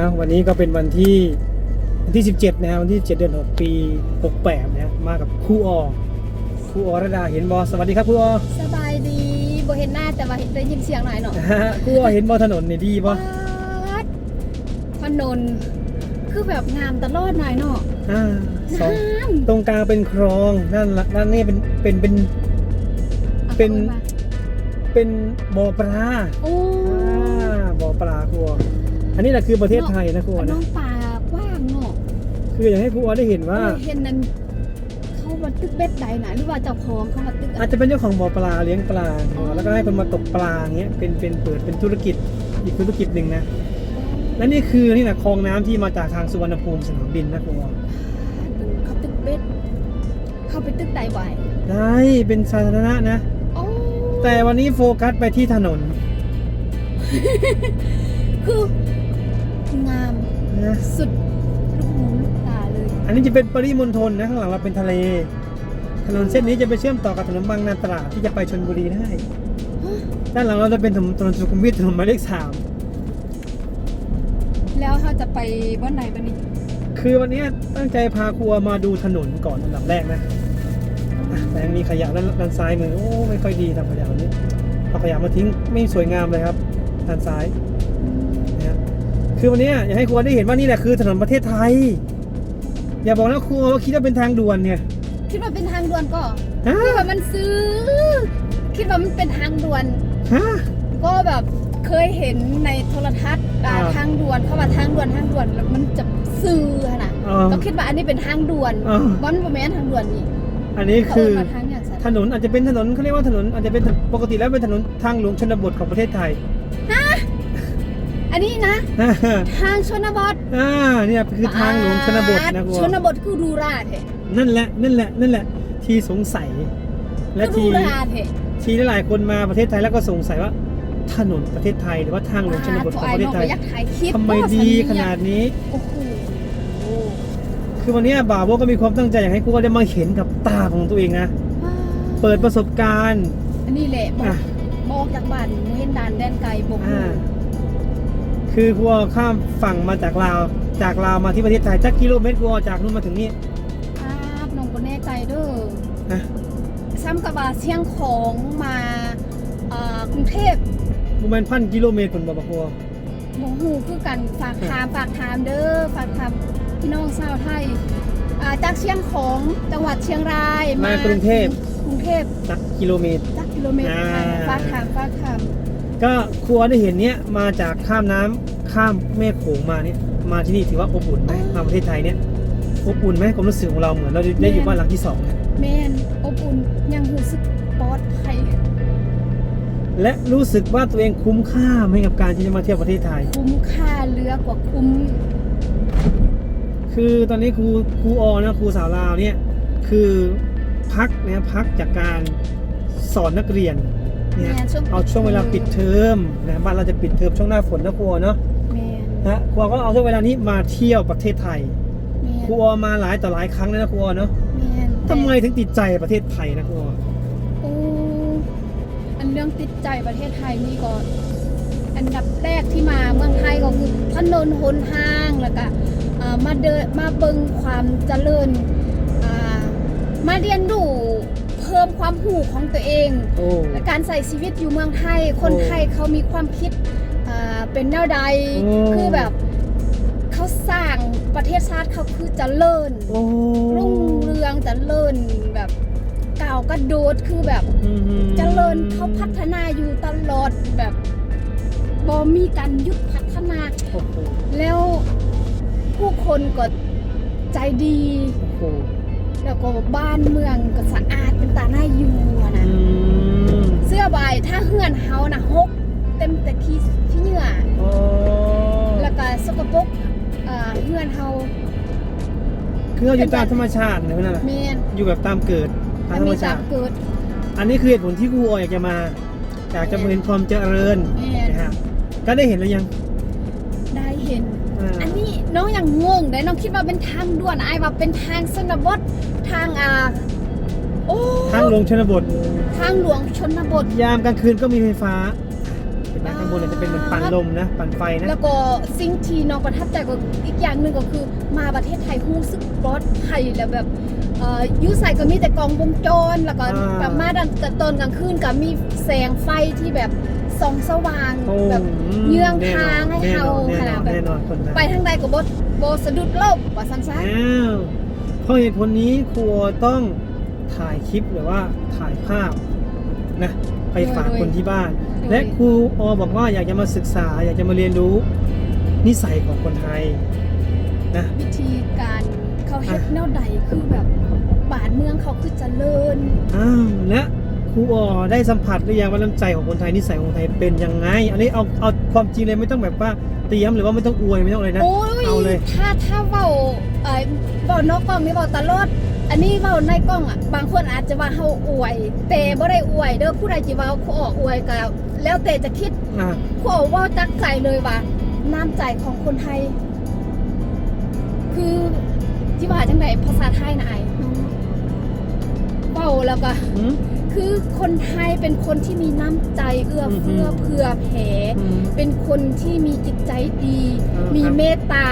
นะวันนี้ก็เป็นวันที่วันที่ 17 นะฮะวันที่ 7 เดือน 6 ปี 68 นะฮะมากับครูออครูอรดาเห็นบอสวัสดีครับครูออสบายดีบ่เห็นหน้าแต่ว่าเห็นได้ยินเสียงหน่อยเนาะนะฮะครูออเห็นบอถนนนี่ดีบอวัดถนนคือแบบงามตลอดหน่อยเนาะอ่าสองงามตรงกลางเป็นคลองด้านละด้านนี้เป็นเป็นเป็นอาเป็นอามาเป็นบ่อปลาโอ้อ่าบ่อปลาครู อออันนี้แหละคือประเทศไทยนะครูออน้นะองป่ากว้างเนาะคืออยากให้ครูออได้เห็นว่าเออเห็นนั้นเขามาตึกเบ็ดใดนะหรือว่าเจ้าของเขามาตึกอาจจะเป็นเจ้าของบ่อปลาเลี้ยงปลาแล้วก็ให้คนมาตกปลาอย่างเงี้ยเป็นเป็นเปิดเป็นธุรกิจอีกธุรกิจหนึ่งนะและนี่คือนี่แหละคลองน้ำที่มาจากทางสุวรรณภูมิสนามบินนะครูออเขาตึกเบ็ดเขาไปตึกใดบ่อยได้เป็นสาธารณะนะโอ้แต่วันนี้โฟกัสไปที่ถนน คืองาม นะสุดลูกหูลูกตาเลย อันนี้จะเป็นปริมณฑลนะข้างหลังเราเป็นทะเล ถนนเส้นนี้จะไปเชื่อมต่อกับถนนบางนาตราดที่จะไปชลบุรีได้ฮะด้านหลังเราจะเป็นถนนถนนสุขุมวิทถนนหมายเลขสามแล้วเขาจะไปบ้านไหนบ้านนี้ คือวันนี้ตั้งใจพาครัวมาดูถนนก่อนอันดับแรกนะอะแต่ยังมีขยะด้านด้านซ้ายมือโอ้ไม่ค่อยดีทำขยะวันนี้เอาขยะมาทิ้งไม่สวยงามเลยครับด้านซ้ายนะฮะ คือวันนี้อยากให้ครูได้เห็นว่านี่แหละคือถนนประเทศไทย อย่าบอกนะครูว่าคิดว่าเป็นทางด่วนเนี่ย คิดว่าเป็นทางด่วนก็ฮะคิดว่ามันซื้อ คิดว่ามันเป็นทางด่วน ฮะ ก็แบบเคยเห็นในโทรทัศน์อ่าอ่าทางด่วนเข้ามาทางด่วนทางด่วนแล้วมันจะซื้อขนาดอ๋อก็คิดว่าอันนี้เป็นทางด่วนอ่า วันประมาณทางด่วนนี่อันนี้เขาคืเอิ้อนว่าทางอย่างสันถนนอาจจะเป็นถนนเขาเรียกว่าถนนอาจจะเป็นปกติแล้วเป็นถนนทางหลวงชนบทของประเทศไทย อันนี้นะอ่าทางชนบทอ่าเนี่ยคือทางหลวงชนบทนะครูชนบทคือดูราเถอะนั่นแหละนั่นแหละนั่นแหละ ที่สงสัย และคือทีดูราเถอะทีหลายๆคนมาประเทศไทยแล้วก็สงสัยว่า ถนนประเทศไทยหรือว่าทางหลวงชนบทของประเทศไทยอยากถ่ายคลิปทำไมดีขนาดนี้โอ้โหคือวันนี้บ่าวโบก็มีความตั้งใจอยากให้ครูก็ได้มาเห็นกับตาของตัวเองนะว้าวเปิดประสบการณ์อันนี้แหละบอกอะบอกจากบ้านบ่เห็นด่านแดนไกลบอกอ่า คือครูข้ามฝั่งมาจากลาวจากลาวมาที่ประเทศไทยจักกิโลเมตรครูจากนู่นมาถึงนี่ครับน้องก็แน่ใจเด้อนะซ้ำกับว่าเชียงของมาเอ่อกรุงเทพประมาณพันกิโลเมตรผมบอกครูบ่ฮู้คือกันฝากถามฝากถามเด้อฝากถามพี่น้องชาวไทยอ่าจากเชียงของจังหวัดเชียงรายมากรุงเทพกรุงเทพจักกิโลเมตร จักกิโลเมตรอ่า ฝากถามฝากถาม ก็ครูได้เห็นเนี้ยมาจากข้ามน้ำข้ามแม่โขงมาเนี่ยมาที่นี่ถือว่าอบอุ่นไหมมาประเทศไทยเนี่ยอบอุ่นไหมความรู้สึกของเราเหมือนเราได้อยู่บ้านหลังที่สองเนี่ยแม่นอบอุ่นยังรู้สึกปลอดภัยและรู้สึกว่าตัวเองคุ้มค่าไหมกับการที่จะมาเที่ยวประเทศไทย คุ้มค่าเหลือกว่าคุ้ม คือตอนนี้ครูครูออนะครูสาวลาวเนี่ยคือพักนะพักจากการสอนนักเรียน เนี่ยแม่ช่วง เอาช่วงเวลาปิดเทอมนะบ้านเราจะปิดเทอมช่วงหน้าฝนนะครูออเนาะแม่นนะครูออก็เอาช่วงเวลานี้มาเที่ยวประเทศไทย แม่นครูออมาหลายต่อหลายครั้งแล้วนะครูออเนาะแม่นทำไมถึงติดใจประเทศไทยนะครูออโอ้อันเรื่องติดใจประเทศไทยนี่ก็อันดับแรกที่มาเมืองไทยก็คือถนนหนทางแล้วก็เอ่อมาเดินมาเบิ่งความเจริญอ่ามาเรียนรู้เพิ่มความหูของตัวเองโอ้และการใส่ชีวิตอยู่เมืองไทย คนโอ้ไทยเขามีความคิดอ่าเป็นแนวใดโอ้ คือแบบเขาสร้างประเทศชาติเขาคือเจริญโอ้รุ่งเรืองเจริญแบบก้าวกระโดดคือแบบ อืมเจริญเขาพัฒนาอยู่ตลอดแบบบอมีการหยุดพัฒนา โอ้โหแล้วผู้คนก็ใจดี โอ้โห แล้วก็บ้านเมืองก็สะอาดเป็นตาหน้าอยู่อะนะอืมเสื้อใบถ้าเฮือนเฮานะฮกเต็มแต่ขี้ขี้เหงื่อโอ้แล้วก็สกปรกอ่าเฮือนเฮาคือเราอยู่ตามธรรมชาตินะพี่นั่นแหละแม่นอยู่แบบตามเกิดตามธรรมีมตาชามติเกิด อันนี้คือเหตุผลที่ครูออยอยากจะมาอยากจะมาเห็นความเจริญแม่นนะฮะก็ได้เห็นแล้วยัง งงงงได้น้องคิดว่าเป็นทางด่วนไอ้ว่าเป็นทางชนบททางอ่าโอ้ทางหลวงชนบท ทางหลวงชนบท ยามกลางคืนก็มีไฟฟ้าเห็นไหมข้างบนเนี่ยจะเป็นเหมือนปั่นลมนะ ปั่นไฟนะ แล้วก็สิ่งที่น้องประทับใจก็อีกอย่างหนึ่งก็คือ มาประเทศไทยรู้สึกปลอดภัยแล้วแบบอ่ออยูใส่ก็มีแต่กองวงจรแล้วก็อ่าแบบมาดันตอนกลางคืนก็มีแสงไฟที่แบบ ส่องสว่างโอ้แบบเยื้องทางให้เฮาแน่นอนขนาดแบบแน่นอนคนไทยไปทางใดก็บ่บ่สะดุดโลกว่าซั่นซะอ้าวเพราะเหตุผลนี้ครัวต้องถ่ายคลิปหรือว่าถ่ายภาพนะไปฝากคนที่บ้าน และครูออบอกว่าอยากจะมาศึกษา อยากจะมาเรียนรู้นิสัยของคนไทยนะ วิธีการเขาเฮ็ดอะแนวใดคือแบบบ้านเมืองเขาคือเจริญ อ้าวและค รูออได้สัมผัสหรือยังว่าน้ำใจของคนไทยนิสัยของคนไทยเป็นยังไง อันนี้เอาเอาความจริงเลยไม่ต้องแบบว่าเตรียมหรือว่าไม่ต้องอวยไม่ต้องอะไรนะ โอ้เอาเลย ถ้าถ้าเว้าเอ่อเว้านอกกล้องนี่เว้าตลอด อันนี้เว้าในกล้องอะ บางคนอาจจะว่าเฮาอวย แต่บ่ได้อวย เด้อผู้ใดสิเว้าเขาออกอวยก็แล้วแต่จะคิดอ่าเขาออกเว้าจักใจเลยว่าน้ำใจของคนไทย คือที่ว่าจังไดภาษาไทยนะไอ้น้องเว้าแล้วก็อืม คือคนไทยเป็นคนที่มีน้ำใจเอื้อเฟื้ออือฮึเผื่อแผ่อืมเป็นคนที่มีจิตใจดีอ่ามีมีเมตตา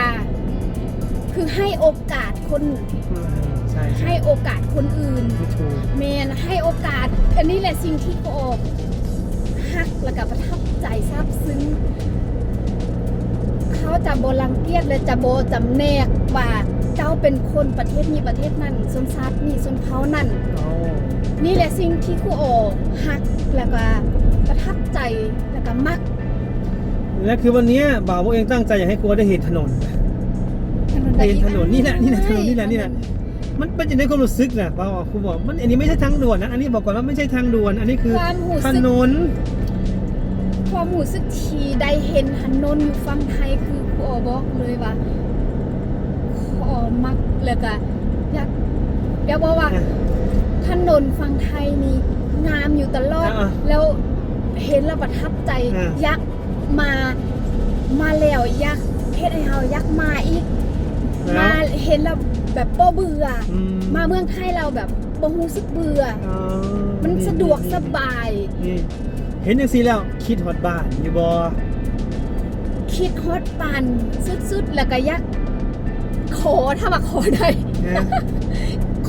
คือให้โอกาสคนอืมใช่ใช่ให้โอกาสคนอื่นไม่ถูกเมนให้โอกาส อันนี้แหละสิ่งที่โอฮักและก็ประทับใจซาบซึ้งเขาจะโบรังเกียจและจะโบจำแนกว่า เจ้าเป็นคนประเทศนี้ประเทศนั้นชนชาตินี้ชนเผ่านั่นเอานี่แหละสิ่งที่ครูโอฮักแล้วก็ประทับใจแล้วก็มัก และคือวันเนี้ยบ่าวพวกเองตั้งใจอยากให้ครูได้เห็นถนนเห็นถนนนี่แหละนี่แหละถนนนี่แหละนี่แหละมันเป็นจะได้ความรู้สึกนะบ่าวครูบอกมันอันนี้ไม่ใช่ทางด่วนนะอันนี้บอกก่อนว่าไม่ใช่ทางด่วน อันนี้คือความหูถสึกนนความหูสึกทีได้เห็นถนนอยู่ฝั่งไทยคือครูโอบอกเลยว่า ครูโอมักแล้วก็อยากอยากบอกว่าอะถนนฝั่งไทยนี่งามอยู่ตลอด อะแล้วเห็นแล้วประทับใจอะ อยากมามาแล้วอยากเฮ็ดให้เฮาอยากมาอีก แล้มาวเห็นแล้วแบบบ่เบื่อออืมาเมืองไทยเราแบบบ่รู้สึกเบื่อ อ๋อมันสะดวกสบาย นี่เห็นอย่างซีแล้วคิดฮอดบ้านอยู่บ่คิดฮอตปันสุดๆ แล้วก็อยากขอ ถ้าว่าขอได้นะ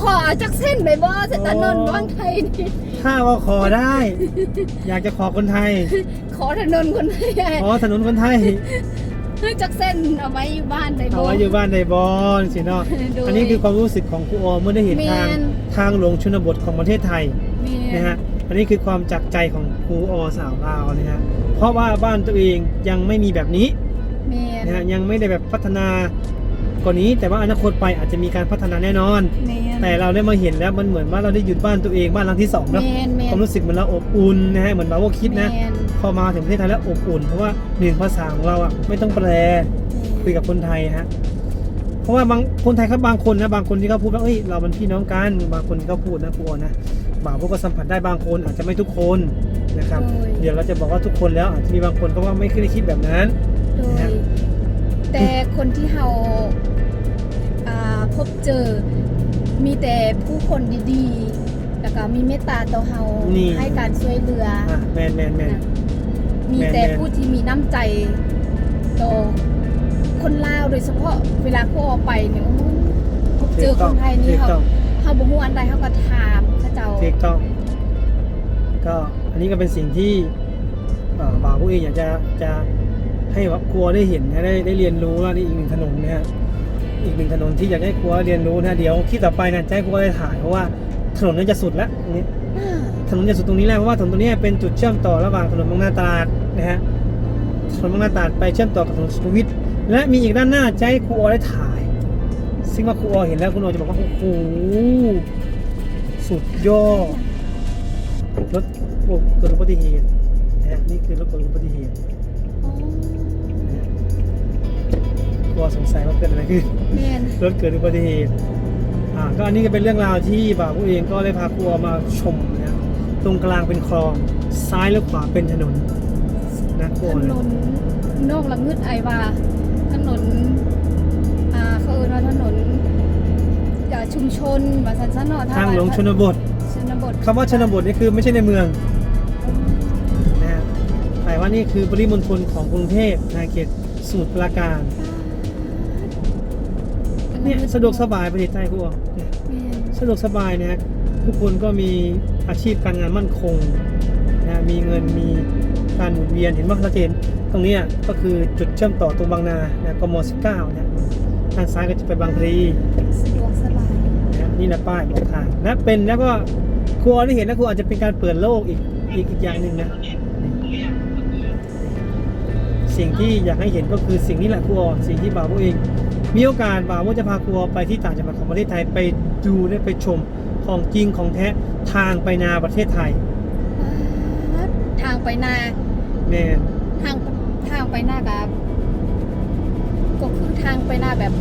ขอจักเส้นไปบ่เส้นถนนเมืองไทยนี่ถ้าว่าขอได้ อยากจะขอคนไทย ขอถนนคนไทยขอถนนคนไทยจักเส้นเอาไว้อยู่บ้านได้เอาบ่ไว้อยู่บ้านในบอนสิเนาะโดยอันนี้คือความรู้สึกของครูออเมื่อได้เห็นทางแม่นทางหลวงชนบทของประเทศไทยแม่นะฮะอันนี้คือความจากใจของครูออสาวลาวนะฮะเพราะว่าบ้านตัวเองยังไม่มีแบบนี้แม่นะฮะยังไม่ได้แบบพัฒนาก ว่านี้ แต่ว่าอนาคตไปอาจจะมีการพัฒนาแน่นอน แม่แต่เราได้มาเห็นแล้วมันเหมือนว่าเราได้หยุดบ้านตัวเองบ้านหลังที่สองเนาะแม่แม่ความรู้สึกเหมือนเราอบอุ่นนะฮะเหมือนบาโวคิดนะ แม่พอมาถึงประเทศไทยแล้วอบอุ่น เพราะว่าหนึ่งภาษาของเราอะไม่ต้องแปล คุยกับคนไทยฮะ เพราะว่าบางคนไทยเขาบางคนนะบางคนที่เขาพูดว่าเอ้ยเรามันพี่น้องกันบางคนที่เขาพูดนะกลัวนะบ่าวพวกก็สัมผัสได้บางคนอาจจะไม่ทุกคนนะครับ โดย เดี๋ยวเราจะบอกว่าทุกคนแล้วอาจจะมีบางคนก็ว่าไม่เคยได้คิดแบบนั้น โดย แต่คนที่เราอ่าพบเจอมีแต่ผู้คนดีๆ แล้วก็มีเมตตาต่อเรานี่ให้การช่วยเหลืออะแมนแมนแมนนะมีแม่นแต่แม่นผู้ที่มีน้ำใจต่อคนลาวโดยเฉพาะเวลาเขาออกไปเนี่ยโอ้พบเจอคนไทยนี่ถูกเขาต้องเขาบ่ฮู้อันใดเขาก็ถามเขาเจ้าถูกต้องก็อันนี้ก็เป็นสิ่งที่เอ่อบ่าวพวกเองอยากจะจะ ให้ว่ากลัวได้เห็นนะได้ได้เรียนรู้ว่านี่อีกหนึ่งถนนนะฮะอีกหนึ่งถนนที่อยากให้ครัวเรียนรู้นะเดี๋ยวคลิปต่อไปนะจะให้ครัวได้ถ่ายเพราะว่าถนนนั้นจะสุดแล้วตรงนี้อ่าถนนจะสุดตรงนี้แล้วเพราะว่าถนนตรงนี้เป็นจุดเชื่อมต่อระหว่างถนนบางนาตราดนะฮะถนนบางนาตราดไปเชื่อมต่อกับถนนสุขุมวิทและมีอีกด้านหน้าจะให้ครูออได้ถ่าย ซึ่งว่าครูออเห็นแล้วคุณออจะบอกว่าโอ้โหสุดยอดรถโอ้เกิดอุบัติเหตุนะฮะนี่คือรถเกิดอุบัติเหตุ ครูออสงสัยว่าเกิดอะไรขึ้นแม่นรถเกิดอุบัติเหตุอ่าก็อันนี้ก็เป็นเรื่องราวที่บ่าวผู้เองก็ได้พาครัวมาชมนะครับตรงกลางเป็นคลองซ้ายและขวาเป็นถนนนะครัวถนนนอกละงึดไอว่าถนนอ่าเขาเอิ้นว่าถนนอ่าชุมชนว่าซั่นซะเนาะทางหลวงชนบทชนบทคำว่าชนบทนี่คือไม่ใช่ในเมืองนะฮะแต่ว่าว่านี่คือปริมณฑลของกรุงเทพนะเขตสมุทรปราการ เนี่ยสะดวกสบายประเทศไทยกูบอกเนี่ยแม่นสะดวกสบายนะฮะทุกคนก็มีอาชีพการงานมั่นคงนะมีเงินมีการหมุนเวียนเห็นไหมเราจะเห็นตรงเนี้ยก็คือจุดเชื่อมต่อตรงบางนานะกม19เนี่ยด้านซ้ายก็จะไปบางพลีสะดวกสบายนะนี่นะป้ายบอกทางนะเป็นแล้วก็ครัวที่เห็นนะครัวอาจจะเป็นการเปิดโลกอีกอีกอีกอย่างหนึ่งนะสิ่งที่อยากให้เห็นก็คือสิ่งนี้แหละครัวสิ่งที่บ่าวเอง มีโอกาสบ่าวจะพาครัวไปที่ต่างจังหวัดของประเทศไทยไปดูและไปชมของจริงของแท้ทางไปนาประเทศไทยทางไปนาแน่นทางทางไปหน้ากับก็คือทางไปหน้าแบบ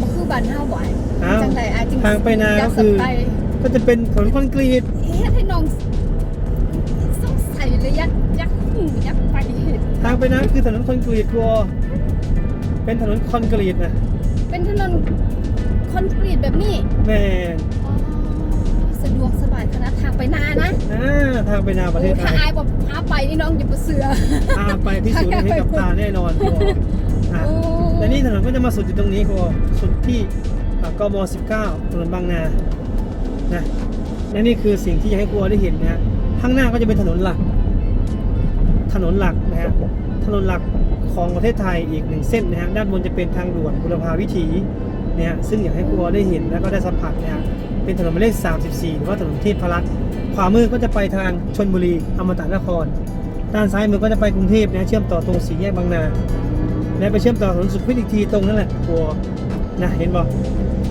บ่คือบ้านเฮาบ่อยอ้าวจังไดอาจริงทางไปนาอยก็กคือสไปก็จะเป็นถนนคอนกรีตเอ๊ะให้น้องสงสัยเลยยักยักหูยักไปเห็นทางไปนาคือถนนคอนกรีตครัวเป็นถนนคอนกรีตนะ เป็นถนนคอนกรีตแบบนี้แน่นอ๋อสะดวกสบายขนาดทางไปนานะอ่าทางไปนาประเทศโอ้ไทถ้าย อายบอกพาไปนี่น้องจะบ่เสือ พาไปพิสูจน์ให้กับตาแน่นอนครัวอะโอ้แต่นี่ถนนก็จะมาสุดอยู่ตรงนี้ครัวสุดที่อะกม19ถนนบางนา นะ และนี่คือสิ่งที่อยากให้ครัวได้เห็นนะฮะ ข้างหน้าก็จะเป็นถนนหลัก ถนนหลักนะฮะ ถนนหลัก ของประเทศไทยอีกหนึ่งเส้นนะฮะด้านบนจะเป็นทางด่วนบุรพาวิถีเนี่ยฮะซึ่งอยากให้ครัวได้เห็นแล้วก็ได้สัมผัสนะฮะเป็นถนนหมายเลข 34 หรือว่าถนนเทพรัตน์ขวามือก็จะไปทางชนบุรีอมตะนคร ด้านซ้ายมือก็จะไปกรุงเทพนะเชื่อมต่อตรงสี่แยกบางนาและไปเชื่อมต่อถนนสุขุมวิทอีกทีตรงนั่นแหละครัวนะเห็นบ่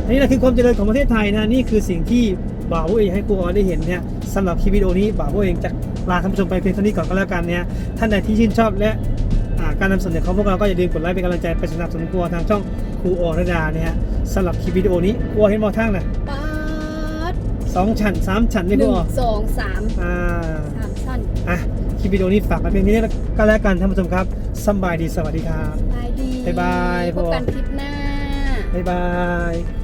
นี่แหละคือความเจริญของประเทศไทยนะนี่คือสิ่งที่บ่าวเองให้ครัวได้เห็นเนี่ยสำหรับคลิปวิดีโอนี้บ่าวเองจะลาท่านผู้ชมไปเพียงเท่านี้ก่อนก็แล้วกันเนี่ยท่านใดที่ชื่นชอบและ การนำเสนอของพวกเราก็อย่าลืมกดไลค์เป็นกำลังใจไปสนับสนุนครัวทางช่องครูออรดาเนี่ยฮะสำหรับคลิปวิดีโอนี้ครัวเห็นมอทั้งนะปาดสองชั้นสามชั้นหนี่คนึ่รังวสองสามอ่า สามชั้นอะคลิปวิดีโอนี้ฝากไว้เพียงเท่านี้ก็แล้วกันท่านผู้ชมครับสำบายดีสวัสดีครับบายดีบ๊ายบายพบกันคลิปหน้า บ๊ายบาย